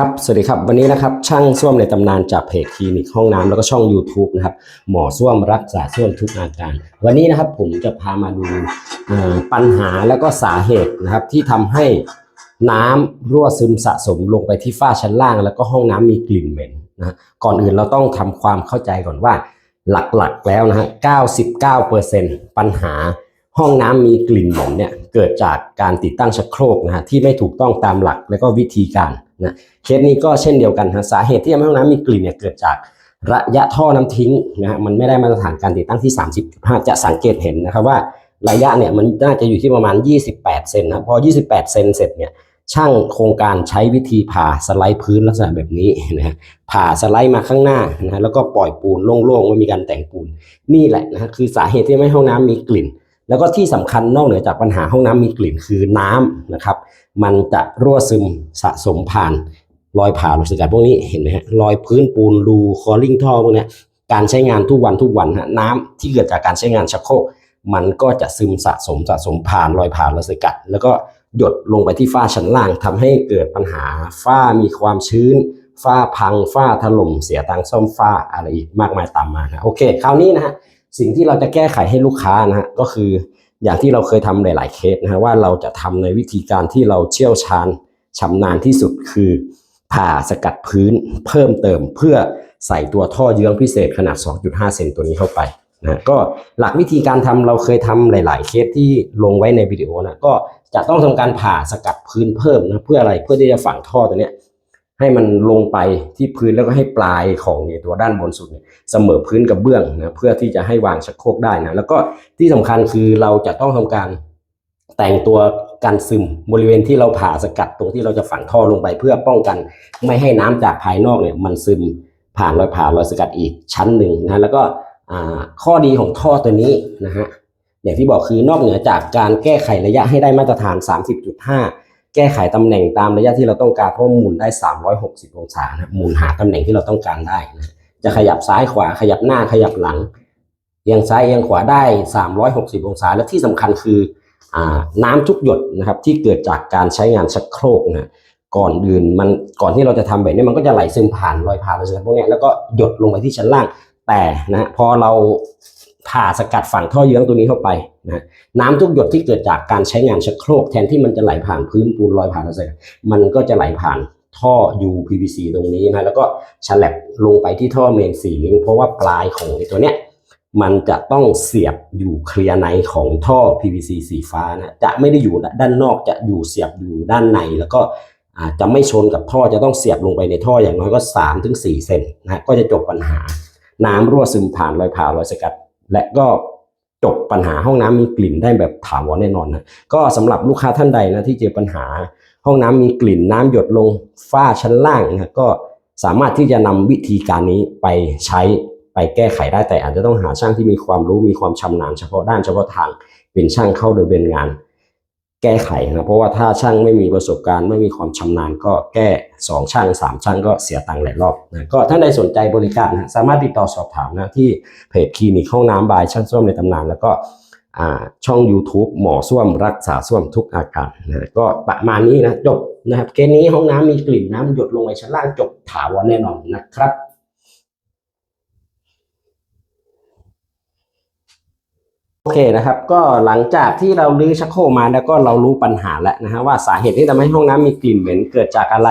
ครับ สวัสดีครับ วันนี้นะครับ ช่างส้วมในตำนานจากเพจคลินิกห้องน้ำแล้วก็ช่อง YouTube นะครับ หมอส้วมรักษาส้วมทุกอาการ วันนี้นะครับผมจะพามาดูปัญหาแล้วก็สาเหตุนะครับ ที่ทำให้น้ำรั่วซึมสะสมลงไปที่ฝ้าชั้นล่าง แล้วก็ห้องน้ำมีกลิ่นเหม็นนะก่อนอื่นเราต้องทำความเข้าใจก่อนว่าหลักๆแล้วนะฮะ 99%ปัญหาห้องน้ำมีกลิ่นเหม็นเนี่ยเกิดจากการติดตั้งชักโครกนะฮะที่ไม่ถูกต้องตามหลักและก็วิธีการ นะเคสนี้ก็เช่นเดียวกันฮะสาเหตุที่ทำให้ห้องน้ำมีกลิ่นเนี่ยเกิดจากระยะท่อน้ำทิ้งนะฮะมันไม่ได้มาตรฐานการติดตั้งที่ 30.5 จะสังเกตเห็นนะครับว่าระยะเนี่ยมันน่าจะอยู่ที่ประมาณ 28 เซนนะพอ 28 เซนเสร็จเนี่ยช่างโครงการใช้วิธีผ่าสไลด์พื้นลักษณะแบบนี้นะผ่าสไลด์มาข้างหน้านะแล้วก็ปล่อยปูนโล่งๆไม่มีการแต่งปูน นี่แหละนะคือสาเหตุที่ทำให้ห้องน้ำมีกลิ่น แล้วก็ที่สำคัญนอกเหนือจากปัญหาห้องน้ำมีกลิ่นคือน้ำนะครับ มันจะรั่วซึมสะสมผ่านรอยผ่ารอยสกัดพวกนี้เห็นไหมฮะรอยพื้นปูนรูคอลิ่งท่อพวกนี้การใช้งานทุกวันทุกวันฮะน้ำที่เกิดจากการใช้งานชักโครกมันก็จะซึมสะสมสะสมผ่านรอยผ่ารอยสกัด แล้วก็หยดลงไปที่ฝ้าชั้นล่างทำให้เกิดปัญหาฝ้ามีความชื้นฝ้าพังฝ้าถล่มเสียตังซ่อมฝ้าอะไรอีกมากมายตามมานะโอเค คราวนี้นะฮะ สิ่งที่เราจะแก้ไขให้ลูกค้านะฮะก็คืออย่างที่เราเคยทำหลาย ๆ เคสนะฮะว่าเราจะทำในวิธีการที่เราเชี่ยวชาญชำนาญที่สุดคือ ผ่าสกัดพื้นเพิ่มเติมเพื่อใส่ตัวท่อเยื้องพิเศษขนาด 2.5 เซนตัวนี้เข้าไปนะก็หลักวิธีการทำเราเคยทำหลาย ๆ เคสที่ลงไว้ในวิดีโอนะก็จะต้องทำการผ่าสกัดพื้นเพิ่มนะเพื่ออะไรเพื่อที่จะฝังท่อตัวเนี้ย ให้มันลงไปที่พื้นแล้วก็ให้ปลายของตัวด้านบนสุดเนี่ยเสมอพื้นกับเบื้องนะเพื่อที่จะให้วางชักโครกได้นะแล้วก็ที่สำคัญคือเราจะต้องทำการแต่งตัวกันซึมบริเวณที่เราผ่าสกัดตรงที่เราจะฝังท่อลงไปเพื่อป้องกัน ไม่ให้น้ำจากภายนอกเนี่ยมันซึมผ่านรอยผ่ารอยสกัดอีกชั้นหนึ่งนะแล้วก็ข้อดีของท่อตัวนี้นะฮะอย่างที่บอกคือนอกเหนือจากการแก้ไขระยะให้ได้มาตรฐาน 30.5 แก้ไขตำแหน่งตามระยะที่เราต้องการเพราะหมุนได้ 360 องศานะหมุนหาตำแหน่งที่เราต้องการได้นะจะขยับซ้ายขวาขยับหน้าขยับหลังเอียงซ้ายเอียงขวาได้ 360 องศา และที่สำคัญคืออน้ำทุกหยดนะครับที่เกิดจากการใช้งานชักโครกนะก่อนอื่นมันก่อนที่เราจะทำแบบนี้มันก็จะไหลซึมผ่านรอยผ่านรอยสกัดพวกนี้แล้วก็หยดลงไปที่ชั้นล่างแต่นะพอเรา ผ่าสกัดฝั่งท่อเยื้องตัวนี้เข้าไปนะน้ำทุกหยดที่เกิดจากการใช้งานชักโครกแทนที่มันจะไหลผ่านพื้นปูนลอยผ่านอะไรมันก็จะไหลผ่านท่อ UPVC ตรงนี้นะแล้วก็ฉลับลงไปที่ท่อเมนสี่นิ้วเพราะว่าปลายของตัวเนี้ยมันจะต้องเสียบอยู่เคลียร์ในของท่อ PVC สีฟ้านะจะไม่ได้อยู่ด้านนอกจะอยู่เสียบอยู่ด้านในแล้วก็อาจจะไม่ชนกับท่อจะต้องเสียบลงไปในท่ออย่างน้อยก็3ถึง4เซนนะก็จะจบปัญหา น้ำรั่วซึมผ่านรอยผ่ารอยสกัด และก็จบปัญหาห้องน้ำมีกลิ่นได้แบบถาวรแน่นอนนะก็สำหรับลูกค้าท่านใดนะที่เจอปัญหา ห้องน้ำมีกลิ่นน้ำหยดลงฝ้าชั้นล่างนะก็สามารถที่จะนำวิธีการนี้ไปใช้ไปแก้ไขได้แต่อาจจะต้องหาช่างที่มีความรู้มีความชำนาญเฉพาะด้านเฉพาะทางเป็นช่างเข้าดำเนินงาน แก้ไขนะเพราะว่าถ้าช่างไม่มีประสบการณ์ไม่มีความชำนาญก็แก้สองช่างสามช่างก็เสียตังค์หลายรอบนะก็ท่านใดสนใจบริการนะสามารถติดต่อสอบถามนะที่เพจคลินิกห้องน้ำบายช่างส้วมในตำนาน แล้วก็ช่อง YouTube หมอส้วมรักษาส้วมทุกอาการนะก็ประมาณนี้นะจบนะครับเคสนี้ห้องน้ำมีกลิ่นน้ำหยดลงไปชั้นล่างจบถาวรแน่นอนนะครับ โอเคนะครับก็หลังจากที่เราลื้อชักโครกมาแล้วก็เรารู้ปัญหาแล้วนะฮะว่าสาเหตุที่ทำให้ห้องน้ำมีกลิ่นเหม็นเกิดจากอะไร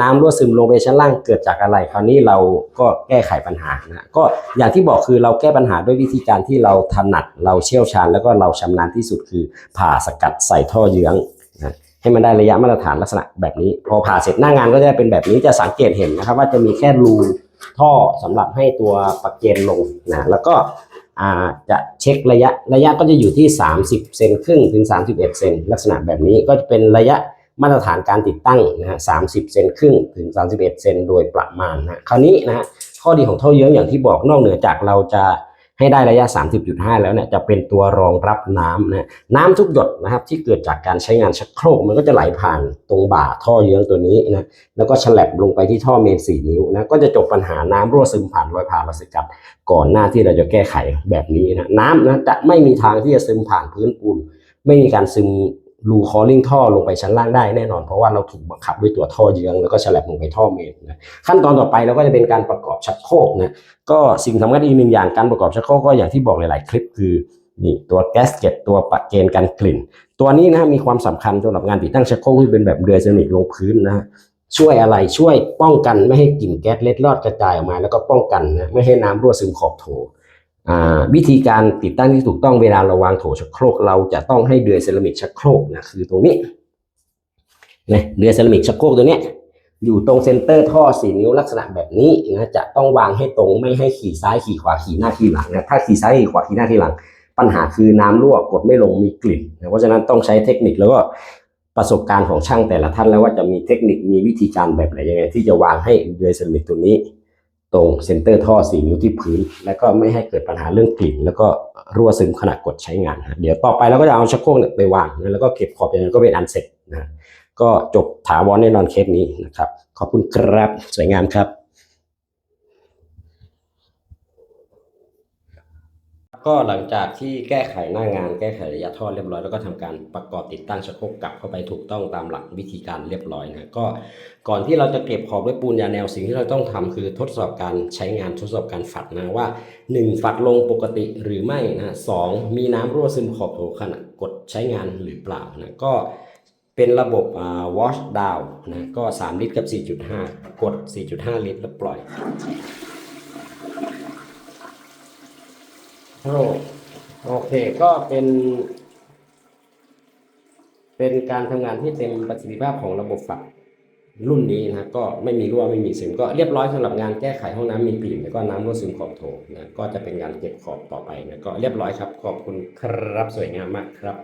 น้ำรั่วซึมลงไปชั้นล่างเกิดจากอะไร คราวนี้เราก็แก้ไขปัญหานะก็อย่างที่บอกคือเราแก้ปัญหาด้วยวิธีการที่เราถนัดเราเชี่ยวชาญ แล้วก็เราชำนาญที่สุดคือผ่าสกัดใส่ท่อเยื้องนะให้มันได้ระยะมาตรฐานลักษณะแบบนี้ พอผ่าเสร็จหน้างานก็จะเป็นแบบนี้จะสังเกตเห็นนะครับว่าจะมีแค่รูท่อสำหรับให้ตัวปักเกนลงนะแล้วก็ จะเช็คระยะระยะก็จะอยู่ที่ 30 เซนครึ่งถึง 31 เซนลักษณะแบบนี้ก็จะเป็นระยะมาตรฐานการติดตั้งนะฮะสาเซนครึ่งถึง 31 เซนโดยประมาณนะคราวนี้นะฮะข้อดีของท่อเยื้องอย่างที่บอกนอกเหนือจากเราจะ ให้ได้ระยะ 30.5 แล้วเนี่ยจะเป็นตัวรองรับน้ำนะน้ำทุกหยดนะครับที่เกิดจากการใช้งานชักโครกมันก็จะไหลผ่านตรงบ่าท่อเยื้องตัวนี้นะแล้วก็ฉลับลงไปที่ท่อเมน4นิ้วนะก็จะจบปัญหาน้ำรั่วซึมผ่านรอยผ่ารอยสกัดก่อนหน้าที่เราจะแก้ไขแบบนี้นะน้ำนะจะไม่มีทางที่จะซึมผ่านพื้นปูนไม่มีการซึม รูคอลลิ่งท่อลงไปชั้นล่างได้แน่นอน เพราะว่าเราถูกบังคับด้วยตัวท่อเยื้องแล้วก็ฉลับลงไปท่อเมนนะขั้นตอนต่อไปเราก็จะเป็นการประกอบชักโครกนะก็สิ่งสำคัญอีกหนึ่งอย่างการประกอบชักโครกก็อย่างที่บอกหลาย ๆ คลิปคือนี่ตัวแกสเก็ตตัวปะเกณฑ์กันกลิ่น ตัวนี้นะมีความสำคัญสำหรับงานติดตั้งชักโครกที่เป็นแบบเรือเซรามิกลงพื้นนะช่วยอะไรช่วยป้องกันไม่ให้กลิ่นแก๊สเล็ดลอดกระจายออกมา แล้วก็ป้องกันนะไม่ให้น้ำรั่วซึมขอบโถอ่า วิธีการติดตั้งที่ถูกต้องเวลาเราวางโถชักโครกเราจะต้องให้เดือยเซรามิกชักโครกนะคือตรงนี้นะเดือยเซรามิกชักโครกตัวเนี้ยอยู่ตรงเซนเตอร์ท่อสี่นิ้วลักษณะแบบนี้นะจะต้องวางให้ตรงไม่ให้ขี่ซ้ายขี่ขวาขี่หน้าขี่หลังนะถ้าขี่ซ้ายขี่ขวาขี่หน้าขี่หลัง ปัญหาคือน้ำรั่วกดไม่ลงมีกลิ่นนะเพราะฉะนั้นต้องใช้เทคนิคแล้วก็ประสบการณ์ของช่างแต่ละท่านแล้วว่าจะมีเทคนิคมีวิธีการแบบไหนยังไงที่จะวางให้เดือยเซรามิกตัวนี้ ตรงเซนเตอร์ท่อ4นิ้วที่พื้น แล้วก็ไม่ให้เกิดปัญหาเรื่องกลิ่น แล้วก็รั่วซึมขณะกดใช้งานนะเดี๋ยวต่อไปเราก็จะเอาชักโครกเนี่ยไปวางนะแล้วก็เก็บขอบอย่างนั้นก็เป็นอันเสร็จนะก็จบถาวรแน่นอนเคสนี้นะครับ ขอบคุณครับ สวยงามครับ ก็หลังจากที่แก้ไขหน้างาน แก้ไขระยะท่อเรียบร้อยแล้วก็ทำการประกอบติดตั้งชักโครกกลับเข้าไปถูกต้องตามหลักวิธีการเรียบร้อยนะก็ก่อนที่เราจะเก็บขอบด้วยปูนยาแนวสิ่งที่เราต้องทำคือทดสอบการใช้งานทดสอบการฝัดนะว่า 1 ฝัดลงปกติหรือไม่นะสองมีน้ำรั่วซึมขอบโถขณะกดใช้งานหรือเปล่านะก็เป็นระบบอ่า wash down นะก็ 3 ลิตรกับ 4.5 กด 4.5 ลิตรแล้วปล่อย โอ้โอเค ก็เป็น เป็นการทำงานที่เต็มประสิทธิภาพของระบบฝักรุ่นนี้นะก็ไม่มีรั่วไม่มีซึมก็เรียบร้อยสำหรับงานแก้ไขห้องน้ำมีกลิ่นแล้วก็น้ำรั่วซึมขอบโถนะก็จะเป็นงานเก็บขอบต่อไปนะก็เรียบร้อยครับ ขอบคุณครับสวยงามมากครับ